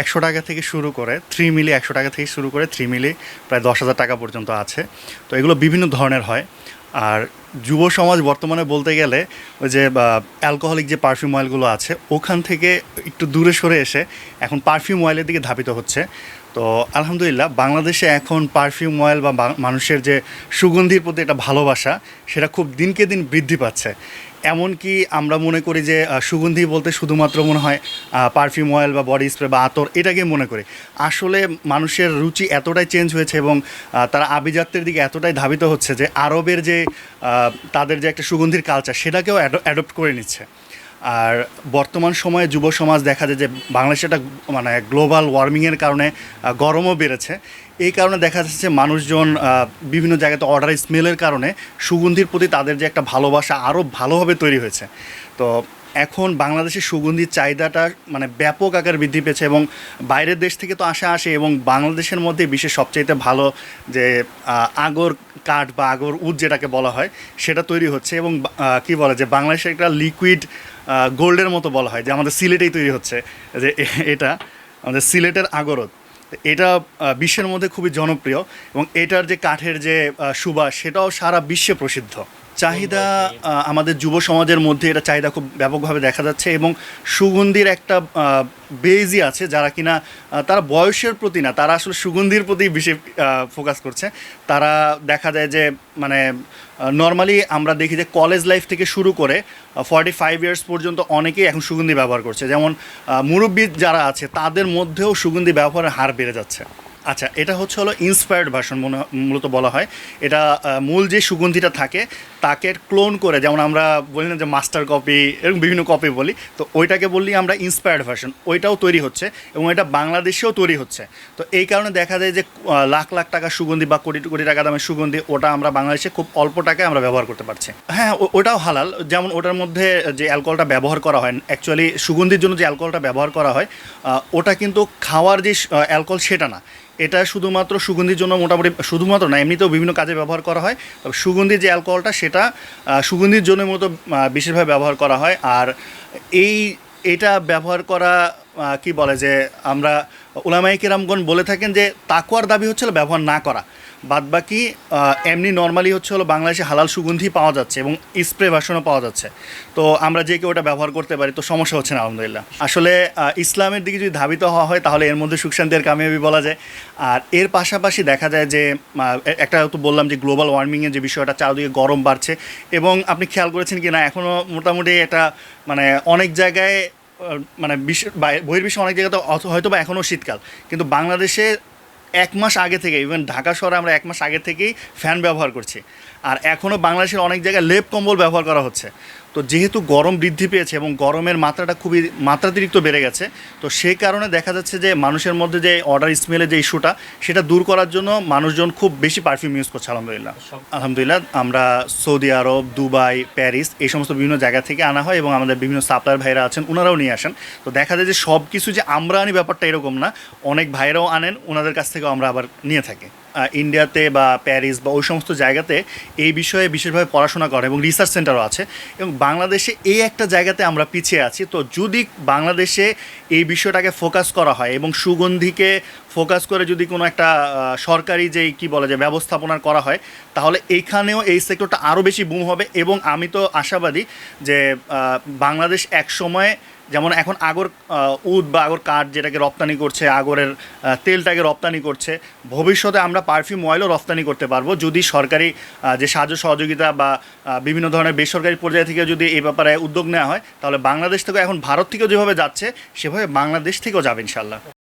একশো টাকা থেকে শুরু করে থ্রি মিলি, একশো টাকা থেকে শুরু করে থ্রি মিলি, প্রায় দশ হাজার টাকা পর্যন্ত আছে। তো এগুলো বিভিন্ন ধরনের হয়। আর যুব সমাজ বর্তমানে বলতে গেলে ওই যে অ্যালকোহলিক যে পারফিউম অয়েলগুলো আছে, ওখান থেকে একটু দূরে সরে এসে এখন পারফিউম অয়েলের দিকে ধাবিত হচ্ছে। তো আলহামদুলিল্লাহ, বাংলাদেশে এখন পারফিউম অয়েল বা, মানুষের যে সুগন্ধির প্রতি একটা ভালোবাসা, সেটা খুব দিনকে দিন বৃদ্ধি পাচ্ছে। এমনকি আমরা মনে করি যে সুগন্ধি বলতে শুধুমাত্র মনে হয় পারফিউম অয়েল বা বডি স্প্রে বা আতর, এটাকে মনে করে। আসলে মানুষের রুচি এতটাই চেঞ্জ হয়েছে এবং তারা আভিজাত্যের দিকে এতটাই ধাবিত হচ্ছে যে, আরবের যে তাদের যে একটা সুগন্ধির কালচার সেটাকেও অ্যাডপ্ট করে নিচ্ছে। আর বর্তমান সময়ে যুব সমাজ দেখা যায় যে বাংলাদেশে একটা মানে গ্লোবাল ওয়ার্মিংয়ের কারণে গরমও বেড়েছে। এই কারণে দেখা যাচ্ছে মানুষজন বিভিন্ন জায়গাতে অর্ডার স্মেলের কারণে সুগন্ধির প্রতি তাদের যে একটা ভালোবাসা আরও ভালোভাবে তৈরি হয়েছে। তো এখন বাংলাদেশের সুগন্ধির চাহিদাটা মানে ব্যাপক আকার বৃদ্ধি পেয়েছে এবং বাইরের দেশ থেকে তো আসা আসে এবং বাংলাদেশের মধ্যে বিশেষ সবচাইতে ভালো যে আগর কাঠ বা আগর উড যেটাকে বলা হয়, সেটা তৈরি হচ্ছে এবং কি বলে যে বাংলাদেশের একটা লিকুইড গোল্ডের মতো বলা হয়, যে আমাদের সিলেটেই তৈরি হচ্ছে, যে এটা, আমাদের সিলেটের আগরত এটা বিশ্বের মধ্যে খুবই জনপ্রিয় এবং এটার যে কাঠের যে সুবাস, সেটাও সারা বিশ্বে প্রসিদ্ধ। চাহিদা আমাদের যুব সমাজের মধ্যে এটা চাহিদা খুব ব্যাপকভাবে দেখা যাচ্ছে এবং সুগন্ধির একটা বেজই আছে যারা কিনা তারা বয়সের প্রতি না, তারা আসলে সুগন্ধির প্রতি বেশি ফোকাস করছে। তারা দেখা যায় যে মানে নর্মালি আমরা দেখি যে কলেজ লাইফ থেকে শুরু করে ফর্টি ফাইভ ইয়ার্স পর্যন্ত অনেকেই এখন সুগন্ধি ব্যবহার করছে। যেমন মুরব্বি যারা আছে, তাদের মধ্যেও সুগন্ধি ব্যবহারের হার বেড়ে যাচ্ছে। আচ্ছা এটা হচ্ছে হলো ইন্সপায়ার্ড ভার্সন মূলত বলা হয়। এটা মূল যে সুগন্ধিটা থাকে, তাকে ক্লোন করে, যেমন আমরা বলি না যে মাস্টার কপি এরকম বিভিন্ন কপি বলি, তো ওইটাকে বললি আমরা ইন্সপায়ার্ড ভার্সন ওইটাও তৈরি হচ্ছে এবং এটা বাংলাদেশেও তৈরি হচ্ছে। তো এই কারণে দেখা যায় যে লাখ লাখ টাকা সুগন্ধি বা কোটি কোটি টাকা দামের সুগন্ধি, ওটা আমরা বাংলাদেশে খুব অল্প টাকায় আমরা ব্যবহার করতে পারছি। হ্যাঁ ওটাও হালাল। যেমন ওটার মধ্যে যে অ্যালকোহলটা ব্যবহার করা হয় অ্যাকচুয়ালি সুগন্ধির জন্য যে অ্যালকোহলটা ব্যবহার করা হয় ওটা কিন্তু খাওয়ার যে অ্যালকোহল সেটা না। এটা শুধুমাত্র সুগন্ধির জন্য মোটামুটি, শুধুমাত্র না, এমনিতেও বিভিন্ন কাজে ব্যবহার করা হয়। তবে সুগন্ধির যে অ্যালকোহলটা, সেটা সুগন্ধির জন্য মতো বিশেষভাবে ব্যবহার করা হয়। আর এই, এটা ব্যবহার করা কি বলে যে, আমরা ওলামাই কিরামগণ বলে থাকেন যে তাকুয়ার দাবি হচ্ছিল ব্যবহার না করা। বাদবাকি এমনি নর্মালি হচ্ছে হলো বাংলাদেশে হালাল সুগন্ধি পাওয়া যাচ্ছে এবং স্প্রে ভার্সনও পাওয়া যাচ্ছে। তো আমরা যে কেউ ওটা ব্যবহার করতে পারি, তো সমস্যা হচ্ছে না, আলহামদুলিল্লাহ। আসলে ইসলামের দিকে যদি ধাবিত হওয়া হয়, তাহলে এর মধ্যে সুখ শান্তি কামিয়াবি বলা যায়। আর এর পাশাপাশি দেখা যায় যে একটা তো বললাম যে গ্লোবাল ওয়ার্মিংয়ের যে বিষয়টা, চারদিকে গরম বাড়ছে এবং আপনি খেয়াল করেছেন কি না এখনও মোটামুটি এটা মানে অনেক জায়গায় মানে বিশ্ব বহির্বিশ্বে অনেক জায়গাতে হয়তো বা এখনও শীতকাল। কিন্তু বাংলাদেশে এক মাস আগে থেকে ইভেন ঢাকা শহরে আমরা এক মাস আগে থেকেই ফ্যান ব্যবহার করছি। আর এখনও বাংলাদেশের অনেক জায়গায় লেপ কম্বল ব্যবহার করা হচ্ছে। তো যেহেতু গরম বৃদ্ধি পেয়েছে এবং গরমের মাত্রাটা খুবই মাত্রাতিরিক্ত বেড়ে গেছে তো সেই কারণে দেখা যাচ্ছে যে মানুষের মধ্যে যে অর্ডার স্মেলের যে ইস্যুটা সেটা দূর করার জন্য মানুষজন খুব বেশি পারফিউম ইউজ করছে আলহামদুলিল্লাহ। আলহামদুলিল্লাহ আমরা সৌদি আরব দুবাই প্যারিস এই সমস্ত বিভিন্ন জায়গা থেকে আনা হয় এবং আমাদের বিভিন্ন সাপ্লায়ার ভাইরা আছেন ওনারাও নিয়ে আসেন। তো দেখা যায় যে সব কিছু যে আমরা আনি ব্যাপারটা এরকম না অনেক ভাইরাও আনেন ওনাদের কাছ থেকেও আমরা আবার নিয়ে থাকি। ইন্ডিয়াতে বা প্যারিস বা ওই সমস্ত জায়গাতে এই বিষয়ে বিশেষভাবে পড়াশোনা করে এবং রিসার্চ সেন্টারও আছে এবং বাংলাদেশে এই একটা জায়গাতে আমরা পিছিয়ে আছি। তো যদি বাংলাদেশে এই বিষয়টাকে ফোকাস করা হয় এবং সুগন্ধিকে ফোকাস করে যদি কোনো একটা সরকারি যেই কি বলে যে ব্যবস্থাপনা করা হয়, তাহলে এইখানেও এই সেক্টরটা আরও বেশি বুম হবে এবং আমি তো আশাবাদী যে বাংলাদেশ এক সময় যেমন এখন আগর উদ বা আগর কাঠ যেটাকে রপ্তানি করছে, আগরের তেলটাকে রপ্তানি করছে, ভবিষ্যতে আমরা পারফিউম অয়েলও রপ্তানি করতে পারব। যদি সরকারি যে সাহায্য সহযোগিতা বা বিভিন্ন ধরনের বেসরকারি পর্যায় থেকে যদি এই ব্যাপারে উদ্যোগ নেওয়া হয়, তাহলে বাংলাদেশ থেকে এখন ভারত থেকেও যেভাবে যাচ্ছে, সেভাবে বাংলাদেশ থেকেও যাবে ইনশাল্লাহ